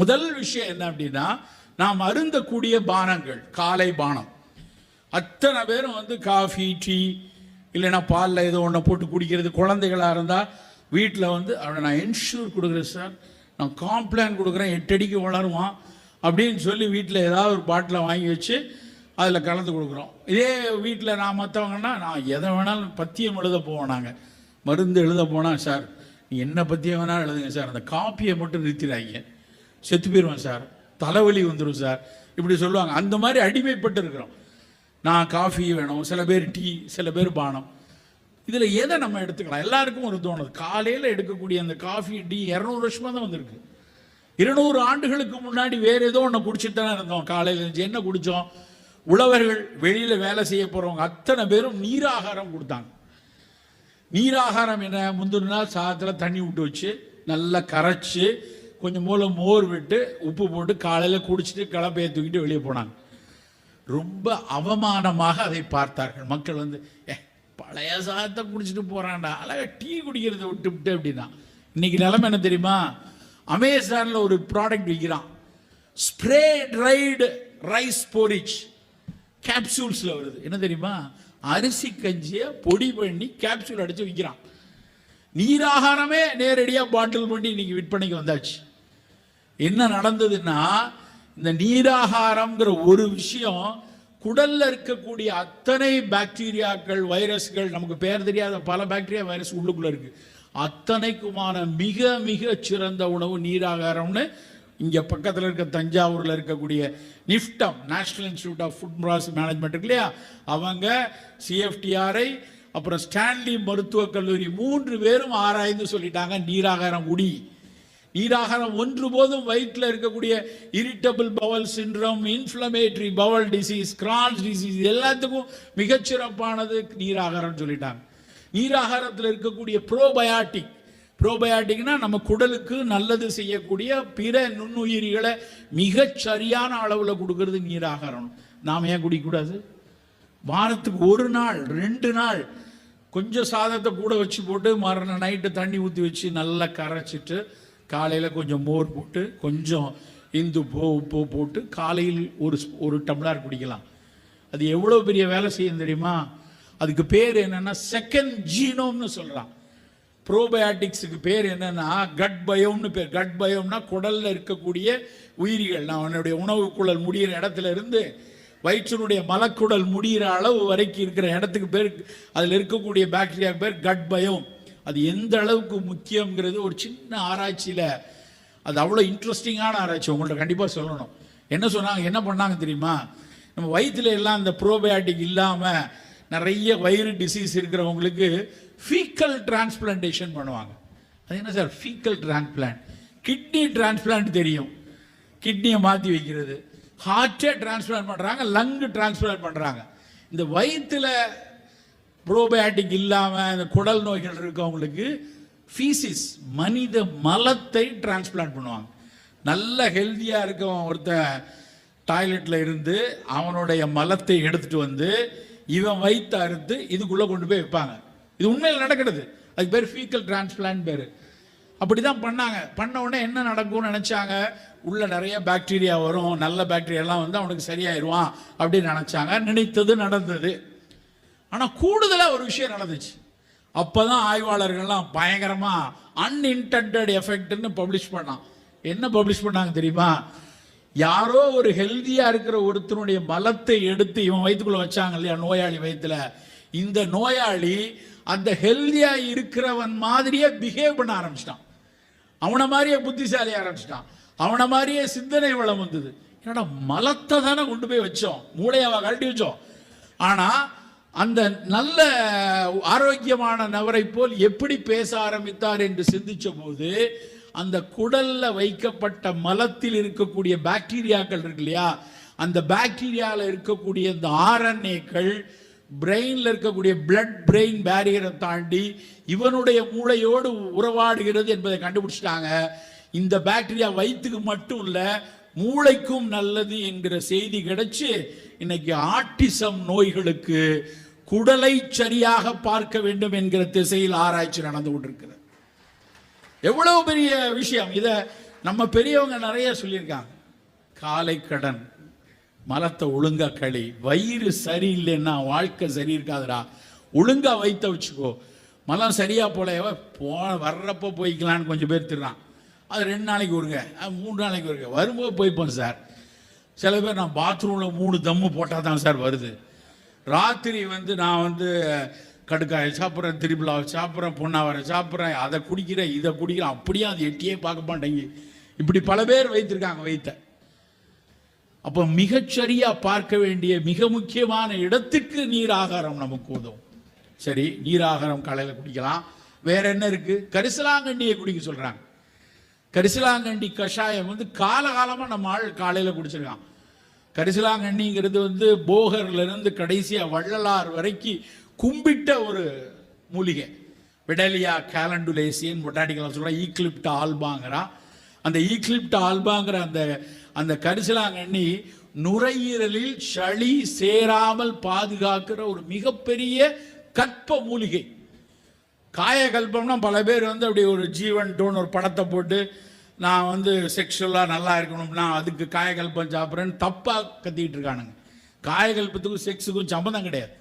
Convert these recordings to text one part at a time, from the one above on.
முதல் விஷயம் என்ன அப்படின்னா நாம் அருந்தக்கூடிய பானங்கள் காலை பானம். அத்தனை பேரும் வந்து காஃபி டீ இல்லைன்னா பாலில் ஏதோ ஒன்றை போட்டு குடிக்கிறது குழந்தைகளாக இருந்தால் வீட்டில் வந்து அவனை நான் இன்ஷூர் கொடுக்குறேன் சார் நான் காம்ப்ளான் கொடுக்குறேன் எட்டடிக்கு வளருவான் அப்படின்னு சொல்லி வீட்டில் ஏதாவது ஒரு பாட்டிலை வாங்கி வச்சு அதில் கலந்து கொடுக்குறோம். இதே வீட்டில் நான் மற்றவங்கன்னா நான் எதை வேணாலும் பத்தியம் எழுத போவோம் நாங்கள் மருந்து எழுத போனால் சார் நீ என்ன பத்தியம் வேணாலும் எழுதுங்க சார் அந்த காப்பியை மட்டும் நிறுத்திடாங்க செத்து போயிடுவேன் சார். தலைவலி வந்துடும் சார். இப்படி சொல்லுவாங்க. அந்த மாதிரி அடிமைப்பட்டு இருக்கிறோம் நான் காஃபி வேணும் சில பேர் டீ சில பேர் பானம். இதில் எதை நம்ம எடுத்துக்கலாம்? எல்லாருக்கும் ஒரு தோணுது. காலையில் எடுக்கக்கூடிய அந்த காஃபி டீ இரநூறு வருஷமாக தான் வந்திருக்கு. இருநூறு ஆண்டுகளுக்கு முன்னாடி வேறு ஏதோ ஒன்று குடிச்சிட்டு தானே இருந்தோம். காலையில் இருந்துச்சு என்ன குடித்தோம் உழவர்கள் வெளியில் வேலை செய்ய போகிறவங்க அத்தனை பேரும் நீராகாரம் கொடுத்தாங்க. நீராகாரம் என்ன? முந்தின நாள் சாதத்தில் தண்ணி விட்டு வச்சு நல்லா கரைச்சி கொஞ்சம் மூலம் மோர் விட்டு உப்பு போட்டு காலையில் குடிச்சிட்டு கிளப்பையை தூக்கிட்டு வெளியே போனாங்க. ரொம்ப அவமானமாக அதை பார்த்தார்கள். மக்கள் வந்து ஏ பழைய சாதத்தை குடிச்சிட்டு போகிறான்டா அழகாக டீ குடிக்கிறத விட்டு விட்டு அப்படின்னா. இன்னைக்கு நிலமை என்ன தெரியுமா? அமேசானில் ஒரு ப்ராடக்ட் விற்கிறான் ஸ்ப்ரே ட்ரைடு ரைஸ் போரிச் கேப்சூல்ஸில் வருது. என்ன தெரியுமா? அரிசி கஞ்சியை பொடி பண்ணி கேப்சூல் அடித்து விற்கிறான் நீராகாரமே நேரடியாக பாட்டில் பண்ணி இன்னைக்கு விற்பனைக்கு வந்தாச்சு. என்ன நடந்ததுன்னா இந்த நீராகாரம்ங்கிற ஒரு விஷயம் குடல்ல இருக்கக்கூடிய அத்தனை பாக்டீரியாக்கள் வைரஸ்கள் நமக்கு பேர் தெரியாத பல பாக்டீரியா வைரஸ் உள்ளுக்குள்ள இருக்கு. அத்தனைக்குமான மிக மிக சிறந்த உணவு நீராகாரம்னு இங்க பக்கத்துல இருக்க தஞ்சாவூர்ல இருக்கக்கூடிய NIFTEM national institute of food process management இருக்கு இல்லையா? அவங்க சிஎஃப்டிஆரை அப்புறம் ஸ்டான்லி மருத்துவக் கல்லூரி மூன்று பேரும் ஆராய்ந்து சொல்லிட்டாங்க நீராகாரம் குடி. நீராகாரம் ஒன்று போதும் வயிற்றில் இருக்கக்கூடிய irritable bowel syndrome inflammatory bowel disease Crohn's disease எல்லாத்துக்கும் மிகச்சிறப்பானது நீராகாரம் சொல்லிட்டாங்க. நீராகாரத்தில் இருக்கக்கூடிய ப்ரோபயாட்டிக் ப்ரோபயாட்டிக்னா நம்ம குடலுக்கு நல்லது செய்யக்கூடிய பிற நுண்ணுயிரிகளை மிகச் சரியான அளவில் கொடுக்கறது நீராகாரம். நாம் ஏன் குடிக்கக்கூடாது? வாரத்துக்கு ஒரு நாள் ரெண்டு நாள் கொஞ்சம் சாதத்தை கூட வச்சு போட்டு மறுநாள் நைட்டு தண்ணி ஊற்றி வச்சு நல்லா கரைச்சிட்டு காலையில் கொஞ்சம் மோர் போட்டு கொஞ்சம் இந்து போ உப்பு போட்டு காலையில் ஒரு ஒரு டம்ளார் குடிக்கலாம். அது எவ்வளோ பெரிய வேலை செய்யும் தெரியுமா? அதுக்கு பேர் என்னென்னா செகண்ட் ஜீனோம்னு சொல்கிறான் ப்ரோபயாட்டிக்ஸுக்கு பேர் என்னென்னா கட் பயோம்னு பேர். கட் பயோம்னா குடலில் இருக்கக்கூடிய உயிரிகள். நான் அவனுடைய உணவு குழல் முடிகிற இடத்துல இருந்து வயிற்றினுடைய மலக்குடல் முடிகிற அளவு வரைக்கும் இருக்கிற இடத்துக்கு பேர் அதில் இருக்கக்கூடிய பாக்டீரியா பேர் கட் பயோம் அது எந்த அளவுக்கு முக்கியங்கிறது ஒரு சின்ன ஆராய்ச்சியில் அது அவ்வளோ இன்ட்ரெஸ்டிங்கான ஆராய்ச்சி. உங்கள்ட்ட கண்டிப்பாக சொல்லணும். என்ன சொன்னாங்க என்ன பண்ணாங்க தெரியுமா? நம்ம வயிற்றுல எல்லாம் இந்த ப்ரோபயாட்டிக் இல்லாமல் நிறைய வயிறு டிசீஸ் இருக்கிறவங்களுக்கு ஃபீக்கல் டிரான்ஸ்பிளான்டேஷன் பண்ணுவாங்க. அது என்ன sir? Faecal transplant kidney transplant தெரியும். கிட்னியை மாற்றி வைக்கிறது. ஹார்ட்டே டிரான்ஸ்பிளான்ட் பண்ணுறாங்க லங்கு டிரான்ஸ்பிளான்ட் பண்ணுறாங்க இந்த வயிற்றில் ப்ரோபயாட்டிக் இல்லாமல் இந்த குடல் நோய்கள் இருக்கவங்களுக்கு ஃபீசிஸ் மனித மலத்தை டிரான்ஸ்பிளான்ட் பண்ணுவாங்க. நல்ல ஹெல்த்தியாக இருக்கவன் ஒருத்தன் டாய்லெட்டில் இருந்து அவனுடைய மலத்தை எடுத்துகிட்டு வந்து இவன் வயிற்று அறுத்து இதுக்குள்ளே கொண்டு போய் வைப்பாங்க. இது உண்மையில் நடக்கிறது. அதுக்கு பேர் ஃபீக்கல் டிரான்ஸ்பிளான்ட் பேர். அப்படி தான் பண்ணாங்க. பண்ண உடனே என்ன நடக்கும்னு நினச்சாங்க? உள்ளே நிறைய பாக்டீரியா வரும். நல்ல பாக்டீரியாலாம் வந்து அவனுக்கு சரியாயிருவான் அப்படின்னு நினச்சாங்க. நினைத்தது நடந்தது. ஆனால் கூடுதலாக ஒரு விஷயம் நடந்துச்சு. அப்போ தான் ஆய்வாளர்கள்லாம் பயங்கரமாக அன்இன்டென்டட் எஃபெக்ட்னு பப்ளிஷ் பண்ணான். என்ன பப்ளிஷ் பண்ணாங்க தெரியுமா? யாரோ ஒரு ஹெல்த்தியாக இருக்கிற ஒருத்தனுடைய மலத்தை எடுத்து இவன் வயிற்றுக்குள்ளே வச்சாங்க இல்லையா நோயாளி வயிற்றுல இந்த நோயாளி அந்த ஹெல்த்தியாக இருக்கிறவன் மாதிரியே பிஹேவ் பண்ண ஆரம்பிச்சிட்டான். அவனை மாதிரியே புத்திசாலி ஆரம்பிச்சிட்டான். அவனை மாதிரியே சிந்தனை வளம் வந்தது. என்னடா மலத்தை தானே கொண்டு போய் வச்சோம். மூளையாவை கழட்டி வச்சோம். ஆனால் அந்த நல்ல ஆரோக்கியமான நபரை போல் எப்படி பேச ஆரம்பித்தார் என்று சிந்திச்ச போது அந்த குடல்ல வைக்கப்பட்ட மலத்தில் இருக்கக்கூடிய பாக்டீரியாக்கள் இருக்கு இல்லையா? அந்த பாக்டீரியாவில் இருக்கக்கூடிய இந்த ஆர்என்ஏக்கள் பிரெயின்ல இருக்கக்கூடிய பிளட் பிரெயின் பேரியரை தாண்டி இவனுடைய மூளையோடு உறவாடுகிறது என்பதை கண்டுபிடிச்சிட்டாங்க. இந்த பாக்டீரியா வயிற்றுக்கு மட்டும் இல்லை மூளைக்கும் நல்லது என்கிற செய்தி கிடைச்சு இன்னைக்கு ஆட்டிசம் நோய்களுக்கு குடலை சரியாக பார்க்க வேண்டும் என்கிற திசையில் ஆராய்ச்சி நடந்து கொண்டிருக்கிறது. எவ்வளவு பெரிய விஷயம். இதை நம்ம பெரியவங்க நிறைய சொல்லியிருக்காங்க. காலை கடன் மலத்தை ஒழுங்கா களி வயிறு சரியில்லைன்னா வாழ்க்கை சரி இருக்காதுடா. ஒழுங்கா வைத்த வச்சுக்கோ. மலம் சரியா போலையவ போன வர்றப்போ போய்க்கலான்னு கொஞ்சம் பேர் திருறான் அது ரெண்டு நாளைக்கு ஒருங்க. அது மூணு நாளைக்கு ஒருங்க. வரும்போது போய்ப்போம் சார். சில பேர் நான் பாத்ரூமில் மூணு தம்மு போட்டால் தான் சார் வருது. ராத்திரி வந்து நான் வந்து கடுக்காயை சாப்பிட்றேன் திருவிழாவை சாப்பிட்றேன் பொன்னாவரை சாப்பிட்றேன் அதை குடிக்கிறேன் இதை குடிக்கிறேன். அப்படியே அது எட்டியே பார்க்க மாட்டேங்க இப்படி பல பேர் வைத்திருக்காங்க வைத்த. அப்போ மிகச்சரியாக பார்க்க வேண்டிய மிக முக்கியமான இடத்துக்கு நீர் ஆகாரம் நமக்கு உதவும். சரி நீர் ஆகாரம் காலையில் குடிக்கலாம். வேற என்ன இருக்குது கரிசலாங்கண்ணியை குடிக்க சொல்கிறாங்க கரிசலாங்கண்டி கஷாயம் வந்து காலகாலமாக நம்ம ஆள் காலையில் குடிச்சிருக்கான். கரிசலாங்கண்ணிங்கிறது வந்து போகர்லேருந்து கடைசியாக வள்ளலார் வரைக்கும் கும்பிட்ட ஒரு மூலிகை. விடலியா கேலண்டுலேசியன் பொட்டானிக்கல் சொல்கிறான் ஈக்லிப்ட் ஆல்பாங்கிறான் அந்த ஈக்லிப்ட் ஆல்பாங்கிற அந்த அந்த கரிசலாங்கண்ணி நுரையீரலில் சளி சேராமல் பாதுகாக்கிற ஒரு மிகப்பெரிய கற்ப மூலிகை. காயகல்பம்னா பல பேர் வந்து அப்படி ஒரு ஜீவன் டோன் ஒரு படத்தை போட்டு நான் வந்து செக்ஷுவலாக நல்லா இருக்கணும் நான் அதுக்கு காயகல்பம் சாப்பிட்றேன்னு தப்பாக கத்திக்கிட்டு இருக்கானுங்க. காயகல்பத்துக்கும் செக்ஸுக்கும் சம்மந்தம் கிடையாது.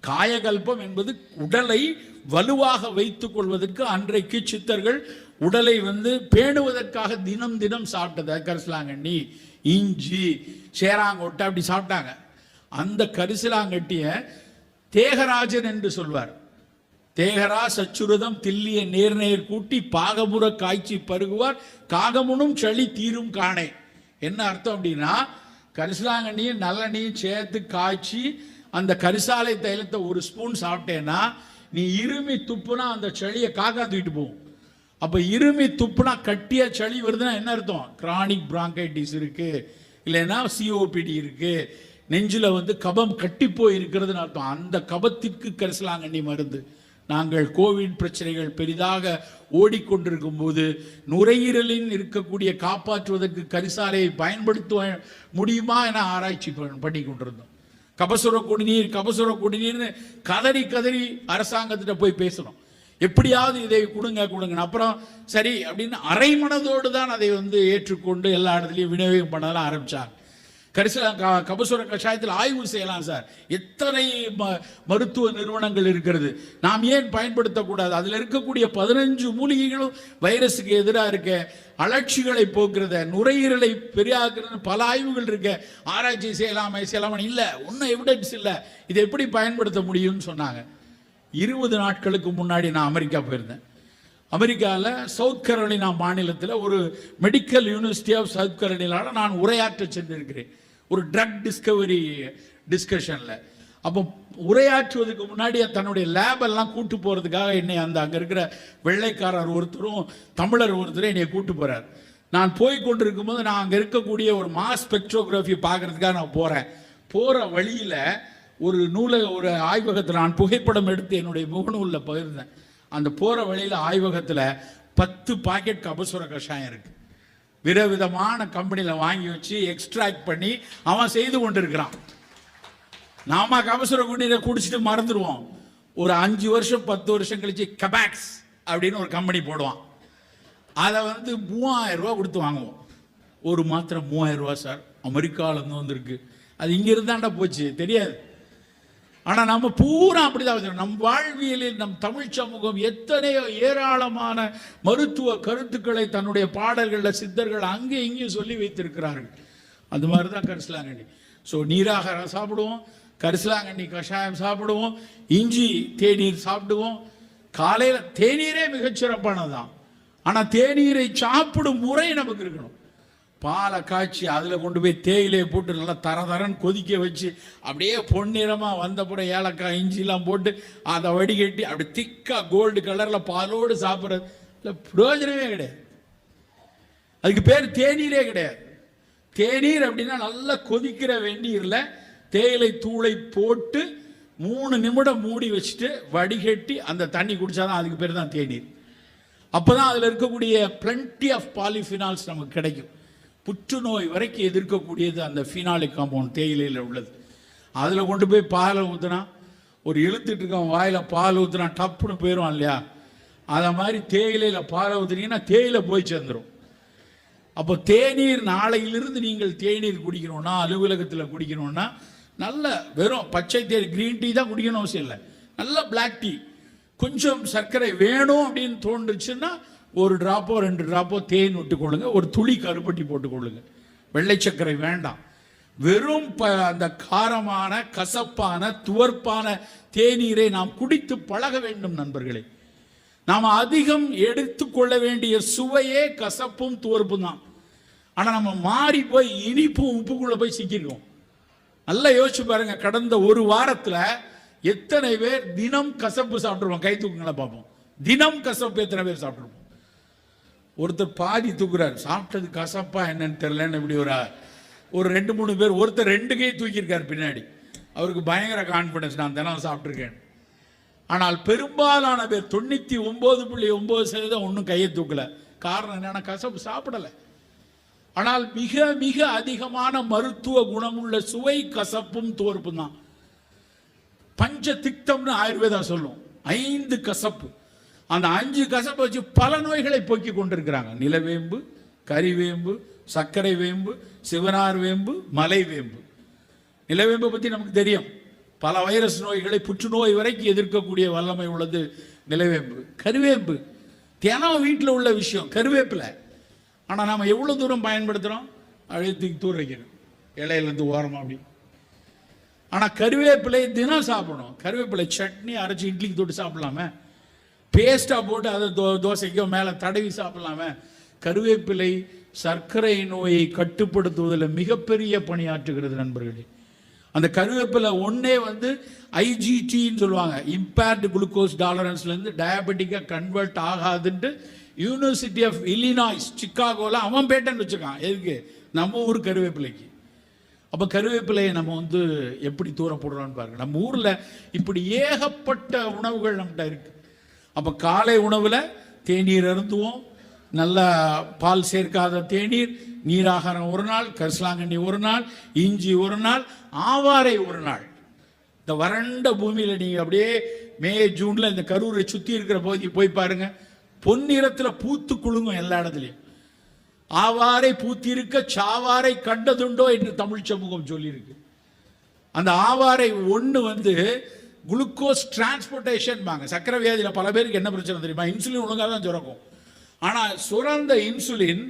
காயகல்பம் என்பது உடலை வலுவாக வைத்துக் கொள்வதற்கு அன்றைக்கு சித்தர்கள் உடலை வந்து பேணுவதற்காக தினம் தினம் சாப்பிட்டது. கரிசலாங்கண்ணி இஞ்சி சேராங்கொட்டை அப்படி சாப்பிட்டாங்க. அந்த கரிசலாங்கட்டியை தேகராஜன் என்று சொல்வார். தேகரா சச்சுருதம் தில்லிய நேர்நேர் கூட்டி பாகமுற காய்ச்சி பருகுவார். காகமுனும் சளி தீரும் காணே. என்ன அர்த்தம் அப்படின்னா கரிசலாங்கண்ணியும் நல்லெண்ணையும் சேர்த்து காய்ச்சி அந்த கரிசாலை தைலத்தை ஒரு ஸ்பூன் சாப்பிட்டேன்னா நீ இருமி துப்புனா அந்த சளியை காக்கா தூக்கிட்டு போகும். அப்போ இருமி துப்புனா கட்டியாக சளி வருதுன்னா என்ன அர்த்தம்? கிரானிக் பிராங்கைட்டிஸ் இருக்கு. இல்லைன்னா சிஓபிடி இருக்கு. நெஞ்சில் வந்து கபம் கட்டி போய் இருக்கிறதுன்னு அர்த்தம். அந்த கபத்திற்கு கரிசலாங்கண்ணி மருந்து. நாங்கள் கோவிட் பிரச்சனைகள் பெரிதாக ஓடிக்கொண்டிருக்கும் போது நுரையீரலின் இருக்கக்கூடிய காப்பாற்றுவதற்கு கரிசாலையை பயன்படுத்த முடியுமா என ஆராய்ச்சி பண்ணி கொண்டிருந்தோம். கபசுர குடிநீர் கபசுர குடிநீர்னு கதறி கதறி அரசாங்கத்திட்ட போய் பேசணும் எப்படியாவது இதை கொடுங்க கொடுங்க அப்புறம் சரி அப்படின்னு அரை மனதோடு தான் அதை வந்து ஏற்றுக்கொண்டு எல்லா இடத்துலையும் விநியோகம் பண்ணலாம் ஆரம்பித்தாங்க கரிசலா க- கபசுர கஷாயத்தில் ஆய்வு செய்யலாம் சார். எத்தனை ம- மருத்துவ நிறுவனங்கள் இருக்கிறது? நாம் ஏன் பயன்படுத்தக்கூடாது? அதில் இருக்கக்கூடிய பதினஞ்சு மூலிகைகளும் வைரஸுக்கு எதிராக இருக்க. அலட்சிகளை போக்குறத நுரையீரலை பெரியாக்குறது பல ஆய்வுகள் இருக்க. ஆராய்ச்சி செய்யலாமே செய்யலாமா இல்லை. ஒன்றும் எவிடன்ஸ் இல்லை. இதை எப்படி பயன்படுத்த முடியும்னு சொன்னாங்க. இருபது நாட்களுக்கு முன்னாடி நான் அமெரிக்கா போயிருந்தேன். அமெரிக்காவில் சவுத் கரோலினா மாநிலத்தில் ஒரு மெடிக்கல் யூனிவர்சிட்டி ஆஃப் சவுத் கரோலினாவில் நான் உரையாற்ற சென்றிருக்கிறேன். ஒரு ட்ரக் டிஸ்கவரி டிஸ்கஷனில் அப்போ உரையாற்றுவதற்கு முன்னாடி தன்னுடைய லேபெல்லாம் கூட்டு போகிறதுக்காக என்னை அந்த அங்கே இருக்கிற வெள்ளைக்காரர் ஒருத்தரும் தமிழர் ஒருத்தரும் என்னை கூட்டு போகிறார் நான் போய் கொண்டிருக்கும் போது நான் அங்கே இருக்கக்கூடிய ஒரு மாஸ் ஸ்பெக்ட்ரோகிராஃபி பார்க்கறதுக்காக நான் போகிறேன் போகிற வழியில் ஒரு நூலை ஒரு ஆய்வகத்தில் நான் புகைப்படம் எடுத்து என்னுடைய முகநூலில் பகிர்ந்தேன். அந்த போகிற வழியில் ஆய்வகத்தில் பத்து பாக்கெட் கபசுர கஷாயம் இருக்குது விதவிதமான கம்பெனியில் வாங்கி வச்சு எக்ஸ்ட்ராக்ட் பண்ணி அவன் செய்து கொண்டிருக்கிறான். நாம கபசுர குடிநீரை குடிச்சிட்டு மறந்துடுவோம். ஒரு அஞ்சு வருஷம் பத்து வருஷம் கழிச்சு கபாக்ஸ் அப்படின்னு ஒரு கம்பெனி போடுவான். அதை வந்து மூவாயிரம் ரூபா கொடுத்து வாங்குவோம். ஒரு மாத்திரம் மூவாயிரம் ரூபா சார். அமெரிக்காவிலேருந்து வந்திருக்கு. அது இங்கே இருந்தாண்டா போச்சு. தெரியாது. ஆனால் நம்ம பூரா அப்படிதான் வச்சிருக்கோம். நம் வாழ்வியலில் நம் தமிழ் சமூகம் எத்தனையோ ஏராளமான மருத்துவ கருத்துக்களை தன்னுடைய பாடல்களில் சித்தர்கள் அங்கே இங்கேயும் சொல்லி வைத்திருக்கிறார்கள். அந்த மாதிரி தான் கரிசலாங்கண்ணி ஸோ நீராகாரம் சாப்பிடுவோம் கரிசலாங்கண்ணி கஷாயம் சாப்பிடுவோம் இஞ்சி தேநீர் சாப்பிடுவோம். காலையில் தேநீரே மிகச்சிறப்பானதான் ஆனால் தேநீரை சாப்பிடும் முறை நமக்கு இருக்கணும். பாலை காய்ச்சி அதில் கொண்டு போய் தேயிலையை போட்டு நல்லா தர தரன்னு கொதிக்க வச்சு அப்படியே பொன்னிறமாக வந்தப்புறம் ஏலக்காய் இஞ்சிலாம் போட்டு அதை வடிகட்டி அப்படி திக்காக கோல்டு கலரில் பாலோடு சாப்பிட்றது. இல்லை பிரயோஜனமே கிடையாது. அதுக்கு பேர் தேநீரே கிடையாது. தேநீர் அப்படின்னா நல்லா கொதிக்கிற வெந்நீரில் தேயிலை தூளை போட்டு மூணு நிமிடம் மூடி வச்சுட்டு வடிகட்டி அந்த தண்ணி குடித்தாதான் அதுக்கு பேர் தான் தேநீர். அப்பதான் அதில் இருக்கக்கூடிய பிளண்டி ஆஃப் பாலிஃபினால்ஸ் நமக்கு கிடைக்கும். புற்றுநோய் வரைக்கும் எதிர்க்கக்கூடியது அந்த ஃபினாலிக் காம்பவுண்ட் தேயிலையில் உள்ளது. அதில் கொண்டு போய் பாலை ஊற்றினா ஒரு இழுத்துட்டு இருக்கவன் வாயில் பால் ஊற்றுனா டப்புன்னு போயிடுவான் இல்லையா? அதை மாதிரி தேயிலையில் பாலை ஊற்றுனீங்கன்னா தேயிலை போய் சேர்ந்துடும் அப்போ தேநீர் நாளையிலிருந்து நீங்கள் தேநீர் குடிக்கணும்னா அலுவலகத்தில் குடிக்கணும்னா நல்ல வெறும் பச்சை தேர் கிரீன் டீ தான் குடிக்கணும் அவசியம் இல்லை. நல்ல பிளாக் டீ கொஞ்சம் சர்க்கரை வேணும் அப்படின்னு தோன்றுச்சுன்னா ஒரு டிராப்போ ரெண்டு டிராப்போ தேன் விட்டுக்கொள்ளுங்க. ஒரு துளி கருப்பட்டி போட்டுக்கொள்ளுங்க. வெள்ளை சர்க்கரை வேண்டாம். வெறும் ப அந்த காரமான கசப்பான துவர்ப்பான தேநீரை நாம் குடித்து பழக வேண்டும் நண்பர்களே. நாம் அதிகம் எடுத்துக்கொள்ள வேண்டிய சுவையே கசப்பும் துவர்ப்பும் தான். ஆனால் நம்ம மாறி போய் இனிப்பும் உப்புக்குள்ளே போய் சிக்கிருக்கோம். நல்லா யோசிச்சு பாருங்க கடந்த ஒரு வாரத்தில் எத்தனை பேர் தினம் கசப்பு சாப்பிட்ருவோம் கை தூக்குங்களை பார்ப்போம் தினம் கசப்பு எத்தனை பேர் சாப்பிட்ருவோம் ஒருத்தர் பாதி தூக்குறாரு. சாப்பிட்டது கசப்பா என்னன்னு தெரிலன்னு இப்படி ஒரு ஒரு ரெண்டு மூணு பேர் ஒருத்தர் ரெண்டு கை தூக்கியிருக்காரு பின்னாடி. அவருக்கு பயங்கர கான்ஃபிடன்ஸ் நான் தினம் சாப்பிட்ருக்கேன் ஆனால் பெரும்பாலான பேர் தொண்ணூற்றி ஒம்பது புள்ளி ஒம்பது சதவீதம் ஒன்றும் கையை தூக்கல. காரணம் என்னென்னா கசப்பு சாப்பிடலை. ஆனால் மிக மிக அதிகமான மருத்துவ குணமுள்ள சுவை கசப்பும் தோற்பும் தான். பஞ்ச திக்தம்னு ஆயுர்வேதா சொல்லும். ஐந்து கசப்பு. அந்த அஞ்சு கசப்பை வச்சு பல நோய்களை போக்கி கொண்டிருக்கிறாங்க. நிலவேம்பு கறிவேம்பு சர்க்கரை வேம்பு சிவனார் வேம்பு மலை வேம்பு. நிலவேம்பை பற்றி நமக்கு தெரியும். பல வைரஸ் நோய்களை புற்றுநோய் வரைக்கும் எதிர்க்கக்கூடிய வல்லமை உள்ளது நிலவேம்பு. கருவேம்பு. தினம் வீட்டில் உள்ள விஷயம் கருவேப்பிலை. ஆனால் நாம் எவ்வளோ தூரம் பயன்படுத்துகிறோம் அழுத்தி தூர் வைக்கணும். இலையிலேருந்து ஓரமாக அப்படி. ஆனால் கருவேப்பிலை தினம் சாப்பிடணும். கருவேப்பிலை சட்னி அரைச்சி இட்லிக்கு தொட்டு சாப்பிடலாமே? பேஸ்ட்டாக போட்டு அதை தோ தோசைக்கோ மேலே தடவி சாப்பிடலாமே கருவேப்பிலை சர்க்கரை நோயை கட்டுப்படுத்துவதில் மிகப்பெரிய பணியாற்றுகிறது நண்பர்களே. அந்த கருவேப்பிலை ஒன்றே வந்து ஐஜிடின்னு சொல்லுவாங்க. இம்பேர்டு குளுக்கோஸ் டாலரன்ஸ்லேருந்து டயபெட்டிக்காக கன்வெர்ட் ஆகாதுன்ட்டு யூனிவர்சிட்டி ஆஃப் இலினாய்ஸ் சிக்காகோவில் அவன் பேட்டன் வச்சுருக்கான். எதுக்கு? நம்ம ஊர் கருவேப்பிலைக்கு. அப்போ கருவேப்பிலையை நம்ம வந்து எப்படி தூரம் போடுறோம்னு பாருங்க. நம்ம ஊரில் இப்படி ஏகப்பட்ட உணவுகள் நம்மகிட்ட இருக்குது அப்போ காலை உணவில் தேநீர் அருந்துவோம். நல்ல பால் சேர்க்காத தேநீர் நீராகாரம் ஒரு நாள் கரிசலாங்கண்ணி ஒரு நாள் இஞ்சி ஒரு நாள் ஆவாரை ஒரு நாள். இந்த வறண்ட பூமியில் நீங்கள் அப்படியே மே ஜூனில் இந்த கரூரை சுற்றி இருக்கிற பகுதி போய் பாருங்க. பொன்னிறத்தில் பூத்து குலுங்கும் எல்லா இடத்துலையும். ஆவாரை பூத்திருக்க சாவாரை கண்டதுண்டோ என்று தமிழ் சமூகம் சொல்லியிருக்கு. அந்த ஆவாரை ஒன்று வந்து குளுக்கோஸ் டிரான்ஸ்போர்ட்டேஷன் வாங்க. சக்கரை வியாதியில் பல பேருக்கு என்ன பிரச்சனை தெரியுமா? இன்சுலின் ஒழுங்காக தான் சுரக்கும். ஆனால் சுரந்த இன்சுலின்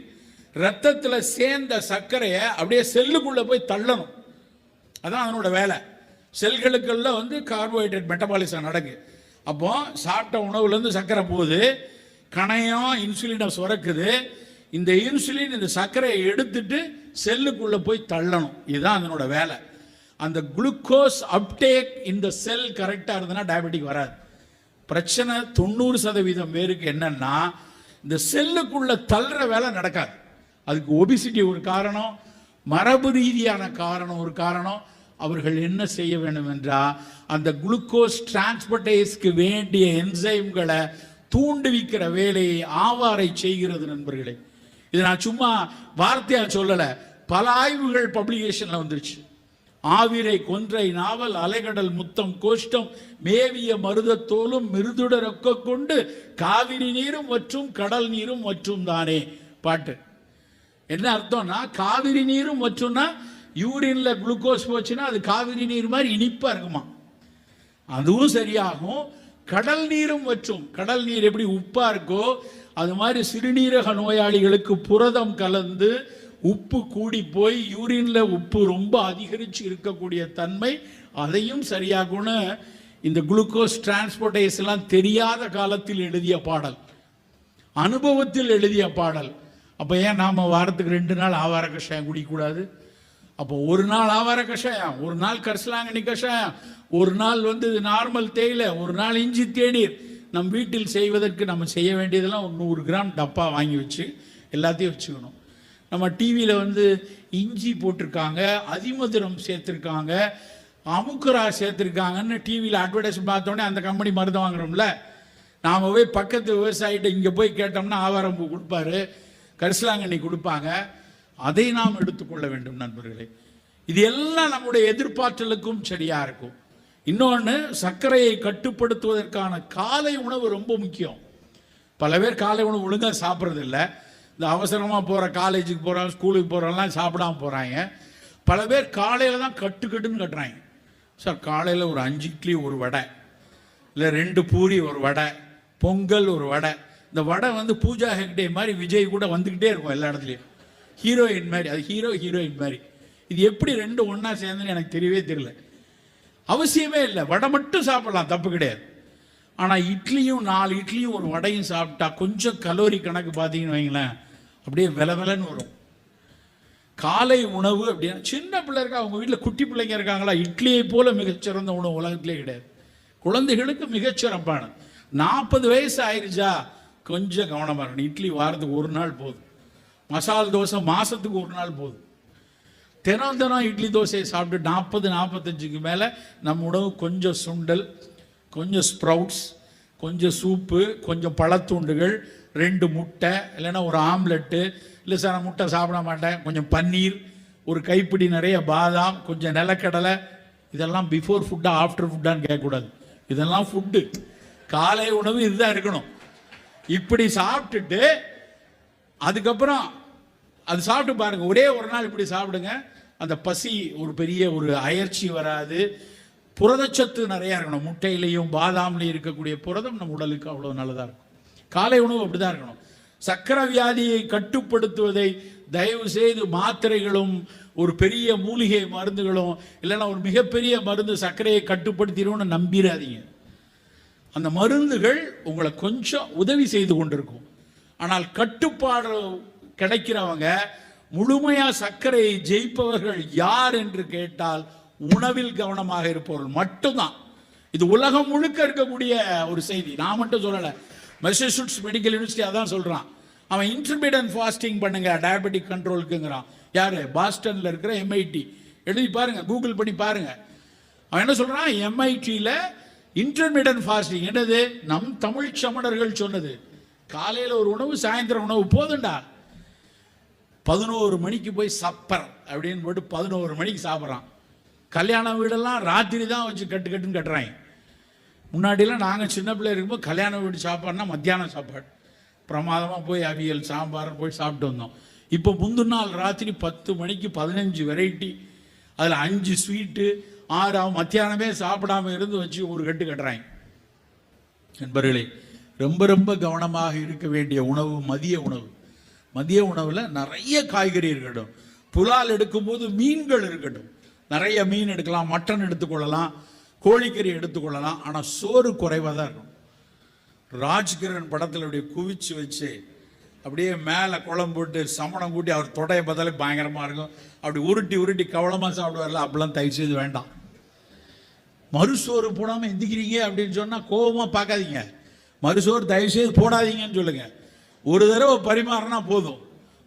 ரத்தத்தில் சேர்ந்த சர்க்கரையை அப்படியே செல்லுக்குள்ளே போய் தள்ளணும். அதான் அதனோட வேலை. செல்களுக்கெல்லாம் வந்து கார்போஹைட்ரேட் மெட்டபாலிசம் நடக்கு. அப்போ சாப்பிட்ட உணவுலேருந்து சர்க்கரை போகுது. கணையம் இன்சுலினை சுரக்குது. இந்த இன்சுலின் இந்த சர்க்கரையை எடுத்துட்டு செல்லுக்குள்ளே போய் தள்ளணும். இதுதான் அதனோட வேலை. அந்த குளுக்கோஸ் அப்டேக் இந்த செல் கரெக்டாக இருந்ததுன்னா டயபெட்டிக் வராது. பிரச்சனை தொண்ணூறு சதவீதம் பேருக்கு என்னன்னா இந்த செல்லுக்குள்ள தள்ளுற வேலை நடக்காது. அதுக்கு ஒபிசிட்டி ஒரு காரணம் மரபு ரீதியான காரணம் ஒரு காரணம். அவர்கள் என்ன செய்ய வேண்டும் என்றால் அந்த குளுக்கோஸ் டிரான்ஸ்போர்டேஸ்க்கு வேண்டிய என்சைம்களை தூண்டுவிக்கிற வேலையை ஆவாரை செய்கிறது நண்பர்களே. இது நான் சும்மா வார்த்தையாக சொல்லலை பல ஆய்வுகள் பப்ளிகேஷனில் வந்துருச்சு. ஆவிரை கொன்றை நாவல் அலைகடல் முத்தம் கோஷ்டம் மேவிய மருதத்தோலும் மிருதுடரொக்க கொண்டு காவிரி நீரும் மற்றும் கடல் நீரும் மற்றும் தானே. பாட்டு. என்ன அர்த்தம்னா காவிரி நீரும் மற்றும்னா யூரின்ல குளுக்கோஸ் போச்சுன்னா அது காவிரி நீர் மாதிரி இனிப்பா இருக்குமா? அதுவும் சரியாகும். கடல் நீரும் மற்றும் கடல் நீர் எப்படி உப்பா இருக்கோ அது மாதிரி சிறுநீரக நோயாளிகளுக்கு புரதம் கலந்து உப்பு கூடி போய் யூரின்ல உப்பு ரொம்ப அதிகரித்து இருக்கக்கூடிய தன்மை அதையும் சரியாகும்னு இந்த குளுக்கோஸ் டிரான்ஸ்போர்டேஸ் எல்லாம் தெரியாத காலத்தில் எழுதிய பாடல். அனுபவத்தில் எழுதிய பாடல். அப்போ ஏன் நாம் வாரத்துக்கு ரெண்டு நாள் ஆவார கஷாயம் குடிக்கக்கூடாது? அப்போ ஒரு நாள் ஆவார கஷாயம் ஒரு நாள் கரிசலாங்கண்ணி கஷாயம் ஒரு நாள் வந்து நார்மல் தேயிலை ஒரு நாள் இஞ்சி தேநீர். நம் வீட்டில் செய்வதற்கு நம்ம செய்ய வேண்டியதெல்லாம் ஒரு நூறு கிராம் டப்பா வாங்கி வச்சு எல்லாத்தையும் வச்சுக்கணும். நம்ம டிவியில் வந்து இஞ்சி போட்டிருக்காங்க அதிமதுரம் சேர்த்துருக்காங்க அமுக்குரா சேர்த்துருக்காங்கன்னு டிவியில் அட்வர்டைஸ் பார்த்தோன்னே அந்த கம்பெனி மருந்து வாங்குறோம்ல. நாம் போய் பக்கத்து விவசாயிகிட்ட இங்கே போய் கேட்டோம்னா ஆவாரம்பூ கொடுப்பாரு கரிசலாங்கண்ணி கொடுப்பாங்க. அதை நாம் எடுத்துக்கொள்ள வேண்டும் நண்பர்களே. இது எல்லாம் நம்முடைய எதிர்பார்த்தலுக்கும் சரியாக இருக்கும். இன்னொன்று சர்க்கரையை கட்டுப்படுத்துவதற்கான காலை உணவு ரொம்ப முக்கியம். பல பேர் காலை உணவு ஒழுங்காக சாப்பிட்றதில்லை. இந்த அவசரமாக போகிற காலேஜுக்கு போகிறான் ஸ்கூலுக்கு போகிறோம்லாம் சாப்பிடாம போகிறாங்க பல பேர் காலையில் தான் கட்டு கட்டுன்னு கட்டுறாங்க. சார் காலையில் ஒரு அஞ்சு இட்லி ஒரு வடை. இல்லை ரெண்டு பூரி ஒரு வடை. பொங்கல் ஒரு வடை. இந்த வடை வந்து பூஜா ஹெக்டே மாதிரி விஜய் கூட வந்துக்கிட்டே இருக்கும் எல்லா இடத்துலையும். ஹீரோயின் மாதிரி. அது ஹீரோ ஹீரோயின் மாதிரி. இது எப்படி ரெண்டு ஒன்றா சேர்ந்துன்னு எனக்கு தெரியவே தெரியல. அவசியமே இல்லை. வடை மட்டும் சாப்பிடலாம் தப்பு கிடையாது. ஆனால் இட்லியும் நாலு இட்லியும் ஒரு வடையும் சாப்பிட்டா கொஞ்சம் கலோரி கணக்கு பார்த்தீங்கன்னு வைங்களேன். அப்படியே விலவிலன்னு வரும். காலை உணவு அப்படின்னா சின்ன பிள்ளை இருக்கா அவங்க வீட்டில் குட்டி பிள்ளைங்க இருக்காங்களா இட்லியை போல மிகச்சிறந்த உணவு உலகத்திலே கிடையாது. குழந்தைகளுக்கு மிகச்சிறப்பானது. நாற்பது வயசு ஆயிடுச்சா கொஞ்சம் கவனமாக இருக்கணும். இட்லி வாரத்துக்கு ஒரு நாள் போதும். மசால் தோசை மாதத்துக்கு ஒரு நாள் போதும். தினம் தினம் இட்லி தோசையை சாப்பிட்டு நாற்பது நாற்பத்தஞ்சுக்கு மேலே நம்ம உணவு கொஞ்சம் சுண்டல் கொஞ்சம் ஸ்ப்ரவுட்ஸ் கொஞ்சம் சூப்பு கொஞ்சம் பழத்துண்டுகள் ரெண்டு முட்டை இல்லைன்னா ஒரு ஆம்லெட்டு இல்லை சார் நான் முட்டை சாப்பிட மாட்டேன். கொஞ்சம் பன்னீர் ஒரு கைப்பிடி நிறைய பாதாம் கொஞ்சம் நிலக்கடலை. இதெல்லாம் பிஃபோர் ஃபுட்டா ஆஃப்டர் ஃபுட்டான்னு கேட்கக்கூடாது. இதெல்லாம் ஃபுட்டு காலை உணவு இதுதான் இருக்கணும். இப்படி சாப்பிட்டுட்டு அதுக்கப்புறம் அது சாப்பிட்டு பாருங்க. ஒரே ஒரு நாள் இப்படி சாப்பிடுங்க. அந்த பசி ஒரு பெரிய ஒரு அயற்சி வராது. புரதச்சத்து நிறையா இருக்கணும். முட்டையிலையும் பாதாம்லையும் இருக்கக்கூடிய புரதம் நம்ம உடலுக்கு அவ்வளோ நல்லதாக இருக்கும். காலை உணவு அப்படிதான் இருக்கணும். சக்கரை வியாதியை கட்டுப்படுத்துவதை தயவு செய்து மாத்திரைகளும் ஒரு பெரிய மூலிகை மருந்துகளும் இல்லைன்னா ஒரு மிகப்பெரிய மருந்து சர்க்கரையை கட்டுப்படுத்திடும்னு நம்பிடாதீங்க அந்த மருந்துகள் உங்களை கொஞ்சம் உதவி செய்து கொண்டிருக்கும். ஆனால் கட்டுப்பாடு கிடைக்கிறவங்க முழுமையா சர்க்கரையை ஜெயிப்பவர்கள் யார் என்று கேட்டால் உணவில் கவனமாக இருப்பவர்கள் மட்டும்தான். இது உலகம் முழுக்க இருக்கக்கூடிய ஒரு செய்தி. நான் மட்டும் சொல்லலை. மெசேஜூட்ஸ் மெடிக்கல் யூனிவர்சிட்டி அதான் சொல்கிறான் அவன் இன்டர்மீடியன் ஃபாஸ்டிங் பண்ணுங்க டயபெட்டிக் கண்ட்ரோலுக்குங்கிறான் யார்? பாஸ்டனில் இருக்கிற எம்ஐடி எழுதி பாருங்கள் கூகுள் பண்ணி பாருங்கள் அவன் என்ன சொல்கிறான் எம்ஐடியில் இன்டர்மீடியன் ஃபாஸ்டிங் என்னது? நம் தமிழ் சமணர்கள் சொன்னது. காலையில் ஒரு உணவு சாயந்தரம் உணவு போதுண்டா பதினோரு மணிக்கு போய் சப்பர் அப்படின்னு போட்டு பதினோரு மணிக்கு சாப்பிட்றான். கல்யாண வீடெல்லாம் ராத்திரி தான் வச்சு கட்டு கட்டுன்னு கட்டுறாங்க முன்னாடிலாம் நாங்கள் சின்ன பிள்ளை இருக்கும்போது கல்யாண வீடு சாப்பாடுனா மத்தியானம் சாப்பாடு. பிரமாதமாக போய் அவியல் சாம்பார் போய் சாப்பிட்டு வந்தோம். இப்போ முந்தின நாள் ராத்திரி பத்து மணிக்கு பதினஞ்சு வெரைட்டி அதில் அஞ்சு ஸ்வீட்டு ஆறு மத்தியானமே சாப்பிடாம இருந்து வச்சு ஒரு கட்டு கட்டுறாங்க. நண்பர்களே ரொம்ப ரொம்ப கவனமாக இருக்க வேண்டிய உணவு மதிய உணவு. மதிய உணவில் நிறைய காய்கறி இருக்கட்டும். புலால் எடுக்கும்போது மீன்கள் இருக்கட்டும். நிறைய மீன் எடுக்கலாம் மட்டன் எடுத்துக்கொள்ளலாம். கோழிக்கறி எடுத்துக்கொள்ளலாம். ஆனால் சோறு குறைவாக தான் இருக்கும். ராஜ்கிரண் படத்தில் அப்படியே குவிச்சு வச்சு அப்படியே மேலே குழம்பு போட்டு சமணம் கூட்டி அவர் தொடையை பார்த்தாலே பயங்கரமாக இருக்கும். அப்படி உருட்டி உருட்டி கவலமாக சாப்பிடுவார்ல அப்படிலாம் தயவு செய்து வேண்டாம். மறுசோறு போடாமல் எந்திக்கிறீங்க அப்படின்னு சொன்னால் கோபமாக பார்க்காதீங்க. மறுசோறு தயவு செய்து போடாதீங்கன்னு சொல்லுங்கள் ஒரு தடவை பரிமாறினா போதும்.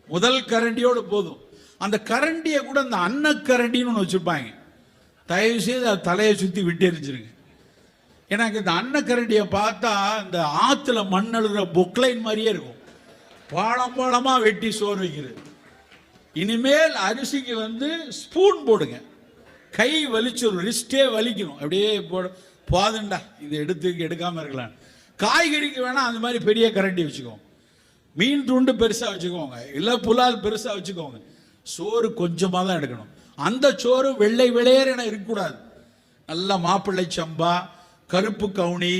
முதல் கரண்டியோடு போதும். அந்த கரண்டியை கூட அந்த அன்னக்கரண்டின்னு ஒன்று வச்சுருப்பாங்க. தயவு செய்து அது தலையை சுற்றி விட்டு எரிஞ்சிருங்க. எனக்கு இந்த அன்னக்கரண்டியை பார்த்தா இந்த ஆற்றுல மண் அழுகிற பொக்லைன் மாதிரியே இருக்கும். பாலம் பாலமாக வெட்டி சோறு வைக்கிறது. இனிமேல் அரிசிக்கு வந்து ஸ்பூன் போடுங்க. கை வலிச்சிடும் ரிஸ்டே வலிக்கணும் அப்படியே போட போதுண்டா இதை எடுத்து எடுக்காமல் இருக்கலாம். காய்கறிக்கு வேணால் அந்த மாதிரி பெரிய கரண்டி வச்சுக்கோங்க. மீன் துண்டு பெருசாக வச்சுக்கோங்க. இல்லை புலால் பெருசாக வச்சுக்கோங்க. சோறு கொஞ்சமாக தான் எடுக்கணும். அந்த சோறு வெள்ளை வெளையர் என இருக்கக்கூடாது. நல்ல மாப்பிள்ளை சம்பா கருப்பு கவுனி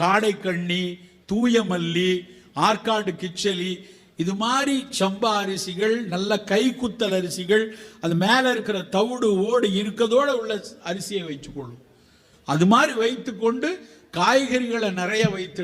காடை கண்ணி தூய மல்லி ஆற்காடு கிச்சலி இது மாதிரி சம்பா அரிசிகள் நல்ல கைக்குத்தல் அரிசிகள் அது மேலே இருக்கிற தவிடு ஓடு இருக்கதோடு உள்ள அரிசியை வைத்துக்கொள்ளும். அது மாதிரி வைத்துக்கொண்டு காய்கறிகளை நிறைய வைத்து